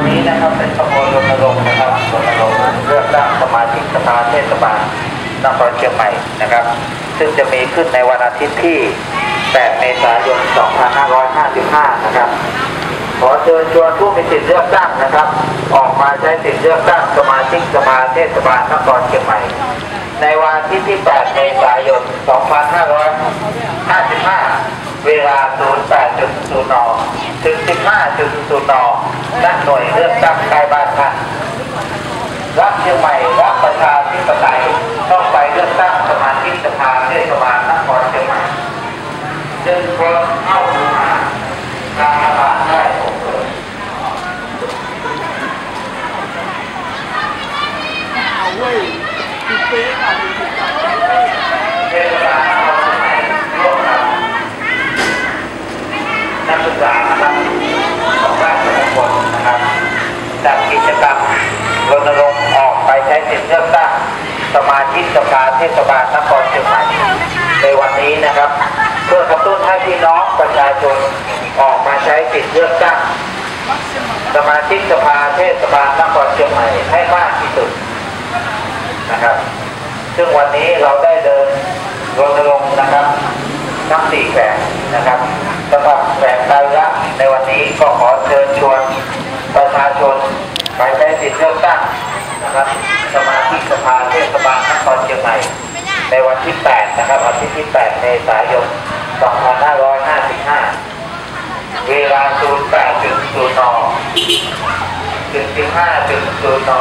ันนี้นะครับเป็นขบวนรณรงค์นะครับรณรงค์เลือกตั้งสมาชิกสภาเทศบาลนครเชียงใหม่นะครับ ซึ่งจะมีขึ้นในวันอาทิตย์ที่ 8 เมษายน 2555 นะครับ ขอเชิญชวนผู้มีสิทธิเลือกตั้งนะครับ ออกมาใช้สิทธิเลือกตั้งสมาชิกสภาเทศบาลนครเชียงใหม่ ในวันอาทิตย์ที่ 8 เมษายน 2555 เวลา 08.00นถึง 15.00นณหน่วยเลือกตั้งใกล้บ้านท่านรักเชียงใหม่รักประชาธิปไตยต้องไปเลือกตั้งสมาชิกสภาเทศบาลนครเชียงใหม่จึงควรเข้าสู่หาการระบาดได้เอาเว้ยคือเป๊ะอะเป็นถูกต้อง เทศบาลนครเชียงใหม่ร่วมกับนักศึกษานะครับของราชมงคลนะครับ จัดกิจกรรมรณรงค์ออกไปใช้สิทธิเลือกตั้งสมาชิกสภาเทศบาลนครเชียงใหม่ในวันนี้นะครับ เพื่อกระตุ้นให้พี่น้องประชาชนออกมาใช้สิทธิเลือกตั้งสมาชิกสภาเทศบาลนครเชียงใหม่ให้มากที่สุดนะครับ ซึ่งวันนี้เราได้เดินรณรงค์นะครับทั้งสี่แขวงนะครับสำหรับแขวงไตรละในวันนี้ก็ขอเชิญชวน ประชาชนไปใช้สิทธิเลือกตั้งนะครับ สมาชิกสภาเทศบาลนครเชียงใหม่ ในวันที่ 8 นะครับวันที่ 8 เมษายน 2555 เวลา 08.00นถึง15.00น